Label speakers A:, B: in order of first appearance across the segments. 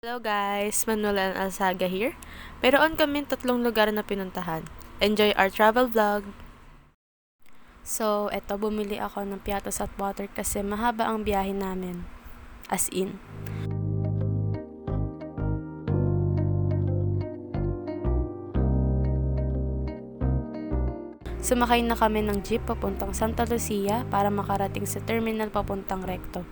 A: Hello guys, Manuel and Alsaga here. Meron kami tatlong lugar na pinuntahan. Enjoy our travel vlog! So, eto bumili ako ng piatos at water kasi mahaba ang biyahe namin. As in. Sumakay na kami ng jeep papuntang Santa Lucia para makarating sa terminal papuntang Recto.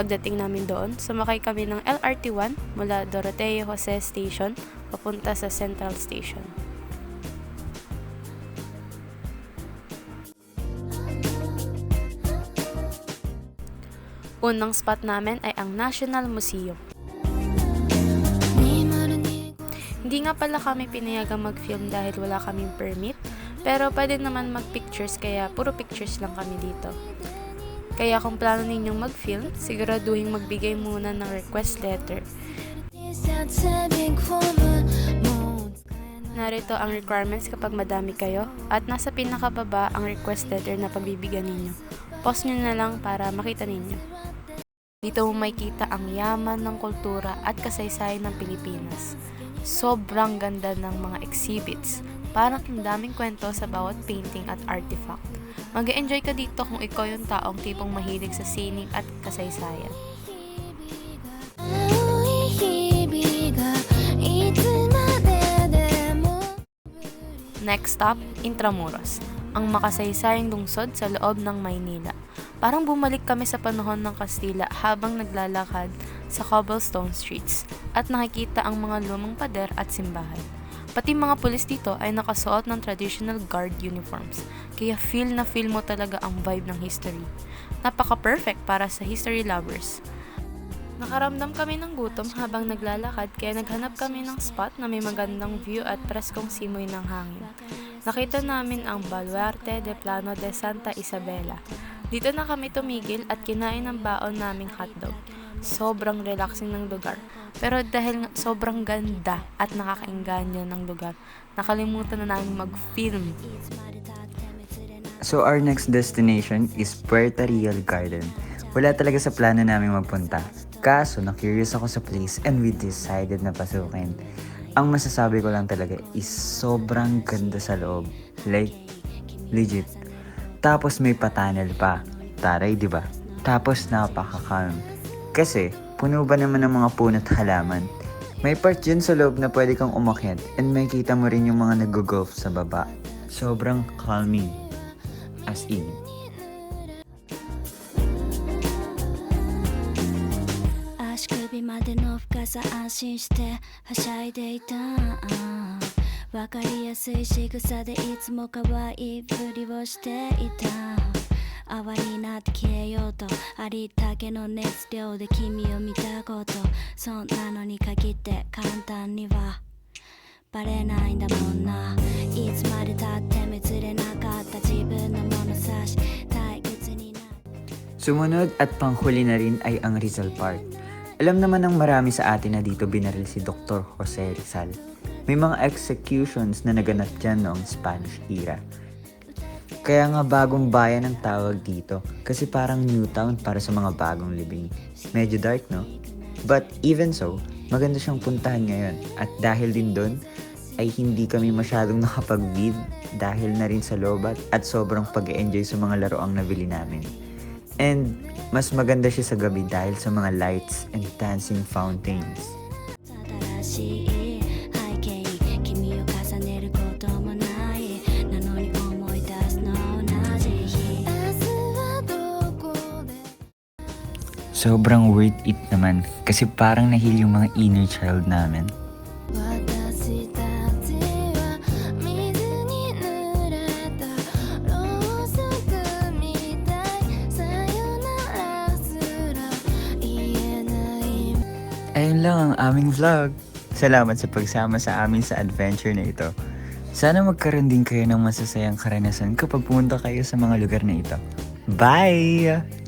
A: Pagdating namin doon, sumakay kami ng LRT1 mula Doroteo Jose Station papunta sa Central Station. Unang spot namin ay ang National Museum. Hindi nga pala kami pinayagang mag-film dahil wala kaming permit, pero pwede naman mag-pictures kaya puro pictures lang kami dito. Kaya kung plano ninyong mag-film, siguraduhin magbigay muna ng request letter. Narito ang requirements kapag madami kayo at nasa pinakababa ang request letter na pagbibigyan ninyo. Post nyo na lang para makita ninyo. Dito mo makikita ang yaman ng kultura at kasaysayan ng Pilipinas. Sobrang ganda ng mga exhibits. Parang ang daming kwento sa bawat painting at artifact. mag enjoy ka dito kung ikaw yung taong tipong mahilig sa sining at kasaysayan. Next stop, Intramuros, ang makasaysayang lungsod sa loob ng Maynila. Parang bumalik kami sa panahon ng Kastila habang naglalakad sa cobblestone streets at nakikita ang mga lumang pader at simbahan. Pati mga pulis dito ay nakasuot ng traditional guard uniforms, kaya feel na feel mo talaga ang vibe ng history. Napaka-perfect para sa history lovers. Nakaramdam kami ng gutom habang naglalakad kaya naghanap kami ng spot na may magandang view at preskong simoy ng hangin. Nakita namin ang Baluarte de Plano de Santa Isabela. Dito na kami tumigil at kinain ang baon naming hotdog. Sobrang relaxing ng lugar. Pero dahil sobrang ganda at nakakainganyo ng lugar, nakalimutan na namin mag-film.
B: So our next destination is Puerto Real Garden. Wala talaga sa plano namin magpunta. Kaso na-curious ako sa place and we decided na pasukin. Ang masasabi ko lang talaga is sobrang ganda sa loob. Like, legit. Tapos may pa-tunnel pa. Taray, di ba? Tapos napaka-calm. Kasi, puno ba naman ng mga puno at halaman? May part yun sa loob na pwede kang umakyat and makita mo rin yung mga nag-golf sa baba. Sobrang calming. As in.
C: 足首までの深さ安心してはしゃいでいたわかりやすい仕草でいつも可愛いふりをしていた 泡になって消えようとありったけの熱量で君を見たことそんなのに限って簡単にはバレないんだもんないつまでたっても譲れなかった自分の物差し退屈にな
B: Sumunod at panghuli na rin ay ang Rizal Park. Alam naman ng marami sa atin na dito binaril si Dr. Jose Rizal. May mga executions na naganap dyan noong Spanish era. Kaya nga bagong bayan ang tawag dito kasi parang new town para sa mga bagong libing. Medyo dark no? But even so, maganda siyang puntahan ngayon at dahil din doon ay hindi kami masyadong nakapag-vid dahil na rin sa lobat at sobrang pag-enjoy sa mga laro ang nabili namin. And mas maganda siya sa gabi dahil sa mga lights and dancing fountains. sobrang worth it naman kasi parang nahil yung mga inner child namin. Ayun lang ang aming vlog. Salamat sa pagsama sa amin sa adventure na ito. Sana magkaroon din kayo ng masasayang karanasan kapag pumunta kayo sa mga lugar na ito. Bye!